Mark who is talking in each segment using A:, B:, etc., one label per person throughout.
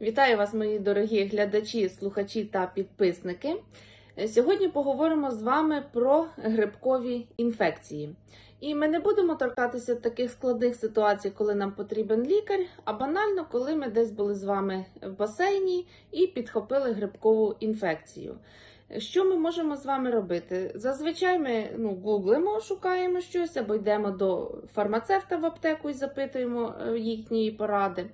A: Вітаю вас, мої дорогі глядачі, слухачі та підписники. Е, Сьогодні поговоримо з вами про грибкові інфекції. І ми не будемо торкатися таких складних ситуацій, коли нам потрібен лікар, а банально, коли ми десь були з вами в басейні і підхопили грибкову інфекцію. Що ми можемо з вами робити? Зазвичай ми ну, гуглимо, шукаємо щось або йдемо до фармацевта в аптеку і запитуємо е, їхньої поради.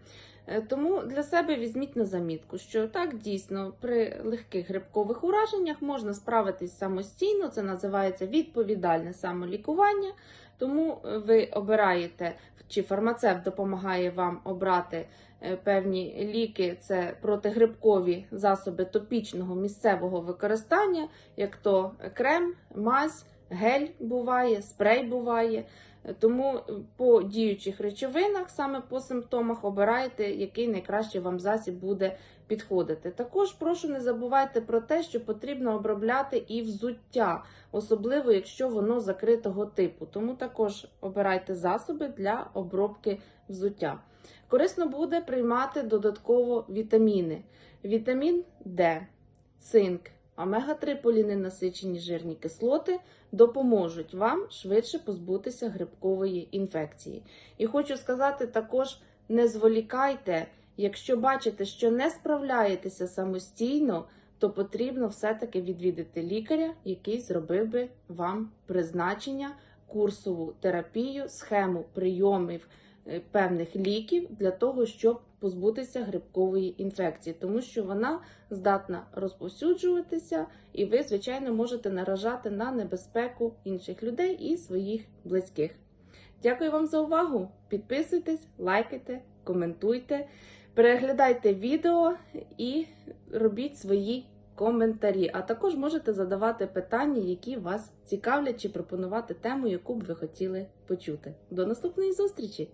A: Е, Тому для себе візьміть на замітку, що так дійсно при легких грибкових ураженнях можна справитись самостійно. Це називається відповідальне самолікування. Тому е, ви обираєте, чи фармацевт допомагає вам обрати е, певні ліки, це протигрибкові засоби топічного місцевого використання, як то крем, мазь, гель буває, спрей буває. Тому по діючих речовинах, саме по симптомах, обирайте, який найкраще вам засіб буде підходити. Також прошу не забувайте про те, що потрібно обробляти і взуття, особливо якщо воно закритого типу. Тому також обирайте засоби для обробки взуття. Корисно буде приймати додатково вітаміни: вітамін Д, цинк, омега-3 поліненасичені жирні кислоти допоможуть вам швидше позбутися грибкової інфекції. І хочу сказати також: не зволікайте, якщо бачите, що не справляєтеся самостійно, то потрібно все-таки відвідати лікаря, який зробив би вам призначення, курсову терапію, схему прийомів певних ліків для того, щоб позбутися грибкової інфекції, тому що вона здатна розповсюджуватися, і ви, звичайно, можете наражати на небезпеку інших людей і своїх близьких. Дякую вам за увагу! Підписуйтесь, лайкайте, коментуйте, переглядайте відео і робіть свої коментарі. А також можете задавати питання, які вас цікавлять, чи пропонувати тему, яку б ви хотіли почути. До наступної зустрічі!